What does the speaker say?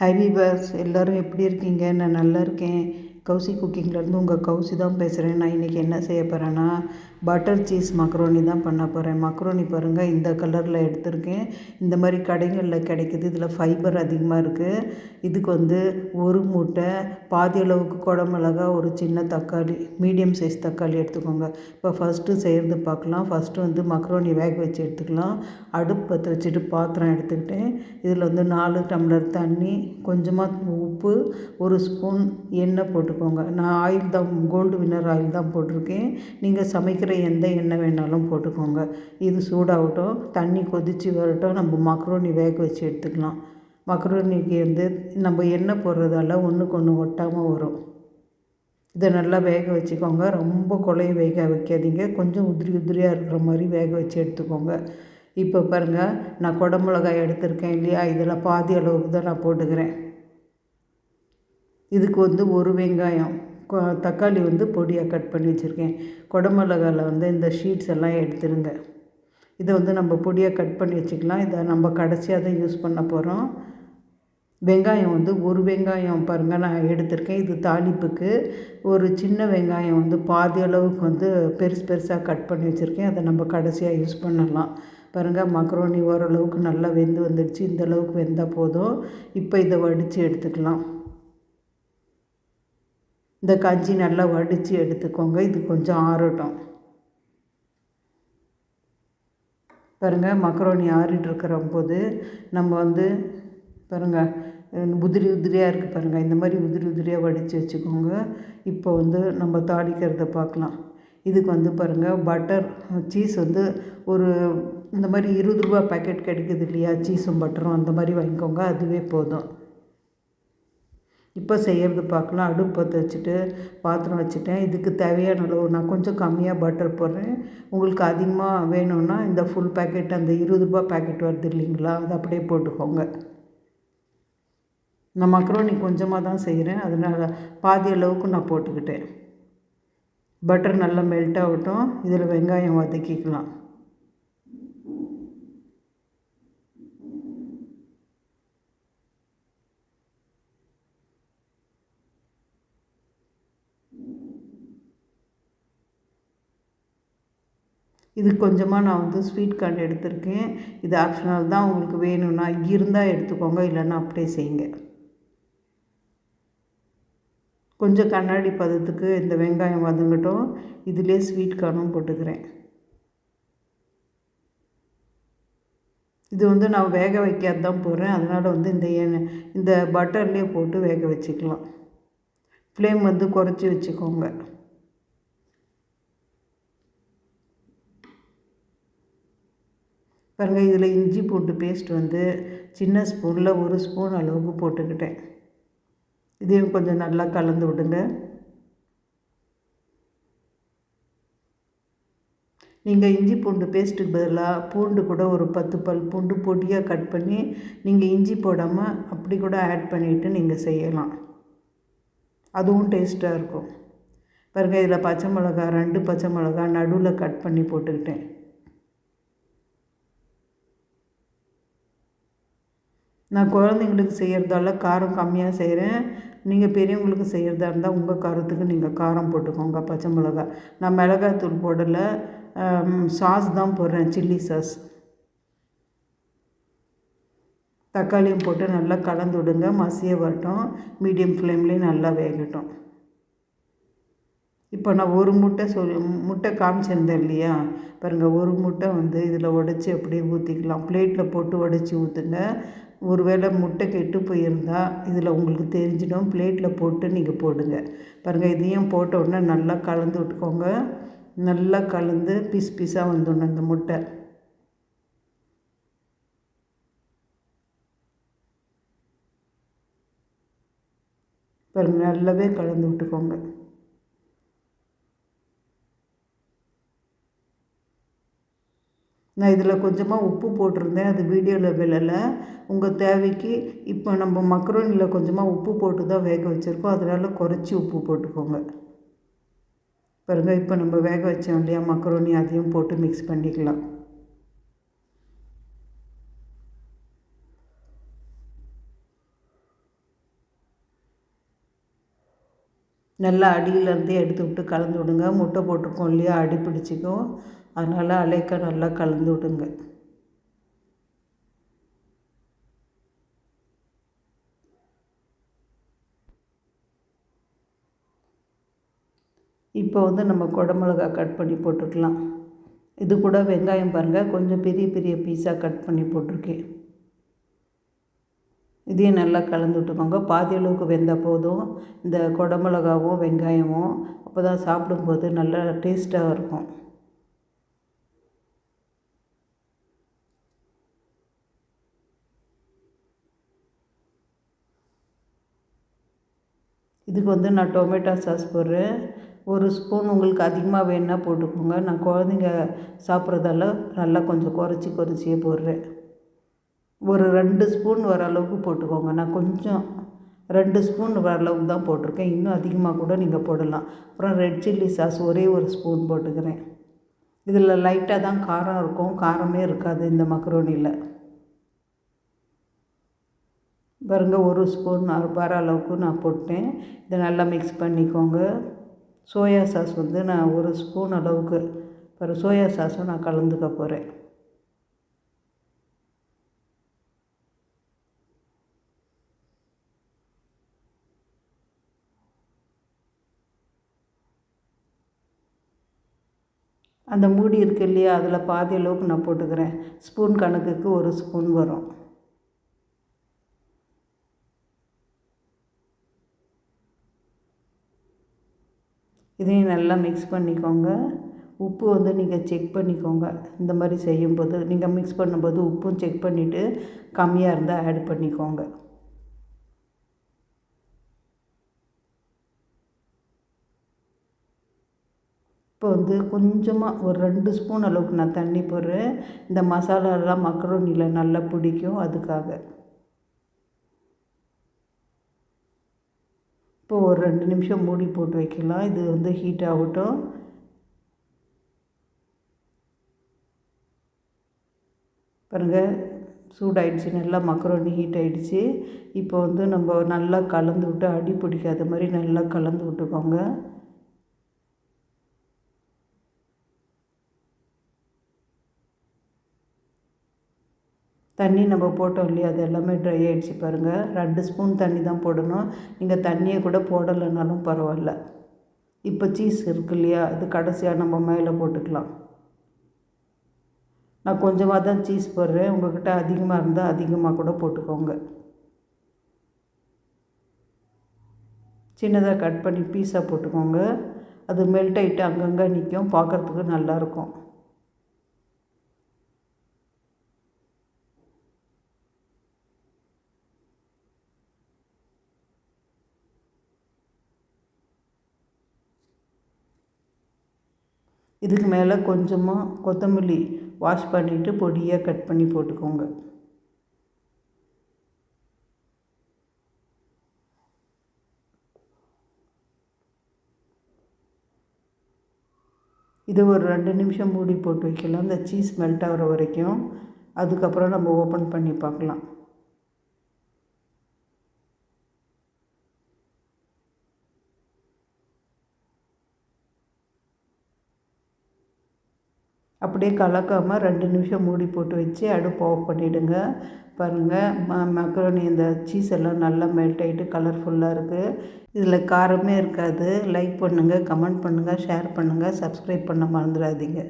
High viewers எல்லோரும் எப்படி இருக்கீங்க? நான் நல்லா இருக்கேன். கௌசி குக்கிங்லேருந்து உங்கள் கௌசி தான் பேசுகிறேன். நான் இன்றைக்கி என்ன செய்ய போகிறேன்னா பட்டர் சீஸ் மக்ரோனி தான் பண்ண போகிறேன் மக்ரோனி பாருங்கள் இந்த கலரில் எடுத்திருக்கேன். இந்த மாதிரி கடைகளில் கிடைக்குது. இதில் ஃபைபர் அதிகமாக இருக்குது இதுக்கு வந்து ஒரு மூட்டை பாதி அளவுக்கு குடமிளகா ஒரு சின்ன தக்காளி மீடியம் சைஸ் தக்காளி எடுத்துக்கோங்க. இப்போ ஃபஸ்ட்டு செய்கிறது பார்க்கலாம். ஃபஸ்ட்டு வந்து மக்ரோனி வேக வச்சு எடுத்துக்கலாம். அடுப்பு பற்ற வச்சுட்டு பாத்திரம் எடுத்துக்கிட்டேன். இதில் வந்து நாலு டம்ளர் தண்ணி கொஞ்சமாக உப்பு ஒரு ஸ்பூன் எண்ணெய் போட்டுக்கோங்க. நான் ஆயில் தான் கோல்டு வின்னர் ஆயில் தான் போட்டிருக்கேன். நீங்கள் சமைக்கிற எந்த எண்ணெய் வேணாலும் போட்டுக்கோங்க. இது சூடாகட்டும் தண்ணி கொதித்து வரட்டும் நம்ம மக்ரோனி வேக வச்சு எடுத்துக்கலாம். மக்ரோனிக்கு வந்து நம்ம எண்ணெய் போடுறதால ஒன்றுக்கு ஒன்று ஒட்டாமல் வரும். இதை நல்லா வேக வச்சுக்கோங்க. ரொம்ப கொலையை வேக வைக்காதீங்க. கொஞ்சம் உதிரி உதிரியாக இருக்கிற மாதிரி வேக வச்சு எடுத்துக்கோங்க. இப்போ பாருங்கள் நான் குடமிளகாய் எடுத்திருக்கேன் இல்லையா? இதில் பாதி அளவுக்கு தான் நான் போட்டுக்கிறேன். இதுக்கு வந்து ஒரு வெங்காயம் தக்காளி வந்து பொடியாக கட் பண்ணி வச்சுருக்கேன். குடமிளகாவில் வந்து இந்த ஷீட்ஸ் எல்லாம் எடுத்துருங்க. இதை வந்து நம்ம பொடியாக கட் பண்ணி வச்சுக்கலாம். இதை நம்ம கடைசியாக தான் யூஸ் பண்ண போகிறோம் வெங்காயம் வந்து ஒரு வெங்காயம் பாருங்கள் நான் எடுத்திருக்கேன். இது தாளிப்புக்கு ஒரு சின்ன வெங்காயம் வந்து பாதி அளவுக்கு வந்து பெருசு பெருசாக கட் பண்ணி வச்சுருக்கேன். அதை நம்ம கடைசியாக யூஸ் பண்ணலாம். பாருங்கள் மக்ரோனி ஓரளவுக்கு நல்லா வெந்து வந்துடுச்சு. இந்த அளவுக்கு வெந்தால் போதும். இப்போ இதை வடித்து எடுத்துக்கலாம். இந்த கஞ்சி நல்லா வடித்து எடுத்துக்கோங்க. இது கொஞ்சம் ஆறட்டும். பாருங்கள் மக்ரோனி ஆறிட்டுருக்கிற போது நம்ம வந்து பாருங்கள் உதிரி உதிரியாக இருக்குது பாருங்கள் இந்த மாதிரி உதிரி உதிரியாக வடித்து வச்சுக்கோங்க. இப்போ வந்து நம்ம தாளிக்கிறத பார்க்கலாம். இதுக்கு வந்து பாருங்கள் பட்டர் சீஸ் வந்து ஒரு இந்த மாதிரி இருபது ரூபா பேக்கெட் கிடைக்குது இல்லையா? சீஸும் பட்டரும் அந்த மாதிரி வாங்கிக்கோங்க. அதுவே போதும். இப்போ செய்கிறது பார்க்கலாம். அடுப்பு பற்ற வச்சுட்டு பாத்திரம் வச்சுட்டேன். இதுக்கு தேவையான அளவு நான் கொஞ்சம் கம்மியாக பட்டர் போடுறேன். உங்களுக்கு அதிகமாக வேணும்னா இந்த ஃபுல் பேக்கெட் அந்த இருபது ரூபா பேக்கெட் வருது இல்லைங்களா? அதை அப்படியே போட்டுக்கோங்க. நான் மக்ரோனி கொஞ்சமாக தான் செய்கிறேன் அதனால் பாதி அளவுக்கு நான் போட்டுக்கிட்டேன். பட்டர் நல்லா மெல்ட் ஆகட்டும். இதில் வெங்காயம் வதக்கிக்கலாம். இது கொஞ்சமாக நான் வந்து ஸ்வீட் கார்ன் எடுத்திருக்கேன். இது ஆப்ஷனல் தான் உங்களுக்கு வேணும்னா இருந்தால் எடுத்துக்கோங்க இல்லைன்னா அப்படியே செய்யுங்க. கொஞ்சம் கண்ணாடி பதத்துக்கு இந்த வெங்காயம் வதங்கட்டும். இதிலே ஸ்வீட் கார்னும் போட்டுக்கிறேன். இது வந்து நான் வேக வைக்காது தான் போடுறேன். அதனால் வந்து இந்த இந்த பட்டர்லேயே போட்டு வேக வச்சுக்கலாம். ஃப்ளேம் வந்து குறைச்சி வச்சுக்கோங்க. பாருங்கள் இதில் இஞ்சி பூண்டு பேஸ்ட் வந்து சின்ன ஸ்பூனில் ஒரு ஸ்பூன் அளவுக்கு போட்டுக்கிட்டேன். இதையும் கொஞ்சம் நல்லா கலந்து விடுங்க. நீங்கள் இஞ்சி பூண்டு பேஸ்ட்டுக்கு பதிலாக பூண்டு கூட ஒரு பத்து பல் பூண்டு பொடியாக கட் பண்ணி நீங்கள் இஞ்சி போடாமல் அப்படி கூட ஆட் பண்ணிவிட்டு நீங்கள் செய்யலாம். அதுவும் டேஸ்ட்டாக இருக்கும். பாருங்கள் இதில் பச்சை மிளகா ரெண்டு பச்சை மிளகா நடுவில் கட் பண்ணி போட்டுக்கிட்டேன். நான் குழந்தைங்களுக்கு செய்கிறதால காரம் கம்மியாக செய்கிறேன் நீங்கள் பெரியவங்களுக்கு செய்கிறதா இருந்தால் உங்கள் காரத்துக்கு நீங்கள் காரம் போட்டுக்கோங்க பச்சை மிளகா. நான் மிளகாத்தூள் போடலை. சாஸ் தான் போடுறேன் சில்லி சாஸ். தக்காளியும் போட்டு நல்லா கலந்து விடுங்க. மசிய வரட்டும். மீடியம் ஃப்ளேம்லேயும் நல்லா வேகட்டும். இப்போ நான் ஒரு முட்டை சொல் முட்டை காமிச்சிருந்தேன் இல்லையா? பாருங்கள் ஒரு முட்டை வந்து இதில் உடச்சி அப்படியே ஊற்றிக்கலாம் பிளேட்டில் போட்டு உடச்சி ஊற்றுங்க ஒரு வேளை முட்டை கெட்டு போயிருந்தால் இதில் உங்களுக்கு தெரிஞ்சிடும். பிளேட்டில் போட்டு நீங்கள் போடுங்க. பாருங்கள் இதையும் போட்ட உடனே நல்லா கலந்து விட்டுக்கோங்க. நல்லா கலந்து பீஸ் பீஸாக வந்துடணும் இந்த முட்டை. பாருங்கள் நல்லாவே கலந்து விட்டுக்கோங்க. நான் இதில் கொஞ்சமாக உப்பு போட்டிருந்தேன் அது வீடியோவில் விழலை. உங்கள் தேவைக்கு இப்போ நம்ம மக்ரோனியில் கொஞ்சமாக உப்பு போட்டு தான் வேக வச்சுருக்கோம். அதனால் குறைச்சி உப்பு போட்டுக்கோங்க. பாருங்க இப்போ நம்ம வேக வச்சோம் இல்லையா மக்ரோனி அதையும் போட்டு மிக்ஸ் பண்ணிக்கலாம். நல்லா அடியிலேருந்தே எடுத்து விட்டு கலந்து விடுங்க. முட்டை போட்டிருக்கோம் இல்லையா அடி பிடிச்சிக்கும். அதனால் அலைக்க நல்லா கலந்து விடுங்க. இப்போ வந்து நம்ம குடமிளகா கட் பண்ணி போட்டுக்கலாம். இது கூட வெங்காயம் பாருங்கள் கொஞ்சம் பெரிய பெரிய பீஸாக கட் பண்ணி போட்டிருக்கேன். இதையும் நல்லா கலந்து விட்டுக்கோங்க. பாதி அளவுக்கு வெந்தால் போதும். இந்த குடமிளகாவும் வெங்காயமும் அப்போ தான் சாப்பிடும்போது நல்லா டேஸ்ட்டாக இருக்கும். இதுக்கு வந்து நான் டொமேட்டோ சாஸ் போடுறேன். ஒரு ஸ்பூன் உங்களுக்கு அதிகமாக வேணுன்னா போட்டுக்கோங்க. நான் குழந்தைங்க சாப்பிட்றதால நல்லா கொஞ்சம் குறைச்சி குறைச்சியே போடுறேன். ஒரு ரெண்டு ஸ்பூன் வர அளவுக்கு போட்டுக்கோங்க. நான் கொஞ்சம் ரெண்டு ஸ்பூன் வர அளவுக்கு தான் போட்டிருக்கேன். இன்னும் அதிகமாக கூட நீங்கள் போடலாம். அப்புறம் ரெட் சில்லி சாஸ் ஒரே ஒரு ஸ்பூன் போட்டுக்கிறேன். இதில் லைட்டாக தான் காரம் இருக்கும். காரமே இருக்காது இந்த மக்ரோனியில் பாருங்க ஒரு ஸ்பூன் வர அளவுக்கு நான் போட்டேன். இதை நல்லா மிக்ஸ் பண்ணிக்கோங்க. சோயா சாஸ் வந்து நான் ஒரு ஸ்பூன் அளவுக்கு ஒரு சோயா சாஸும் நான் கலந்துக்க போகிறேன் அந்த மூடி இருக்கு இல்லையா அதில் பாதி அளவுக்கு நான் போட்டுக்கிறேன். ஸ்பூன் கணக்குக்கு ஒரு ஸ்பூன் வரும். இதையும் நல்லா மிக்ஸ் பண்ணிக்கோங்க. உப்பு வந்து நீங்கள் செக் பண்ணிக்கோங்க. இந்த மாதிரி செய்யும்போது நீங்கள் மிக்ஸ் பண்ணும்போது உப்பும் செக் பண்ணிவிட்டு கம்மியாக இருந்தால் ஆட் பண்ணிக்கோங்க. இப்போ வந்து கொஞ்சமாக ஒரு ரெண்டு ஸ்பூன் அளவுக்கு நான் தண்ணி போடுறேன். இந்த மசாலாலாம் மக்ரோனியில் நல்லா பிடிக்கும் அதுக்காக. இப்போ ஒரு ரெண்டு நிமிஷம் மூடி போட்டு வைக்கலாம். இது வந்து ஹீட் ஆகட்டும். பாருங்கள் சூடாயிடுச்சு. நல்லா மக்ரோனி ஹீட் ஆகிடுச்சு இப்போ வந்து நம்ம நல்லா கலந்து விட்டு அடி பிடிக்காத மாதிரி நல்லா கலந்து விட்டுக்கோங்க. தண்ணி நம்ம போட்டோம் இல்லையா? அது எல்லாமே ட்ரை ஆகிடுச்சு பாருங்கள் ரெண்டு ஸ்பூன் தண்ணி தான் போடணும். நீங்கள் தண்ணியை கூட போடலைனாலும் பரவாயில்ல. இப்போ சீஸ் இருக்கு இல்லையா? அது கடைசியாக நம்ம மேலே போட்டுக்கலாம். நான் கொஞ்சமாக தான் சீஸ் போடுறேன். உங்கள்கிட்ட அதிகமாக இருந்தால் அதிகமாக கூட போட்டுக்கோங்க. சின்னதாக கட் பண்ணி பீஸாக போட்டுக்கோங்க. அது மெல்ட் ஆகிட்டு அங்கங்கே நிற்கும். பார்க்குறதுக்கு நல்லாயிருக்கும் இதுக்கு மேலே கொஞ்சமாக கொத்தமல்லி வாஷ் பண்ணிவிட்டு பொடியாக கட் பண்ணி போட்டுக்கோங்க. இது ஒரு ரெண்டு நிமிஷம் மூடி போட்டு வைக்கலாம். இந்த சீஸ் மெல்ட் ஆகிற வரைக்கும். அதுக்கப்புறம் நம்ம ஓப்பன் பண்ணி பார்க்கலாம். அப்படியே கலக்காமல் ரெண்டு நிமிஷம் மூடி போட்டு வச்சு அடுப்பு ஆஃப் பண்ணிவிடுங்க பாருங்கள் ம மக்ரோனி இந்த சீஸ் எல்லாம் நல்லா மெல்ட் ஆகிட்டு கலர்ஃபுல்லாக இருக்குது இதில் காரமே இருக்காது. லைக் பண்ணுங்கள் கமெண்ட் பண்ணுங்கள் ஷேர் பண்ணுங்கள் சப்ஸ்கிரைப் பண்ண மறந்துடாதீங்க.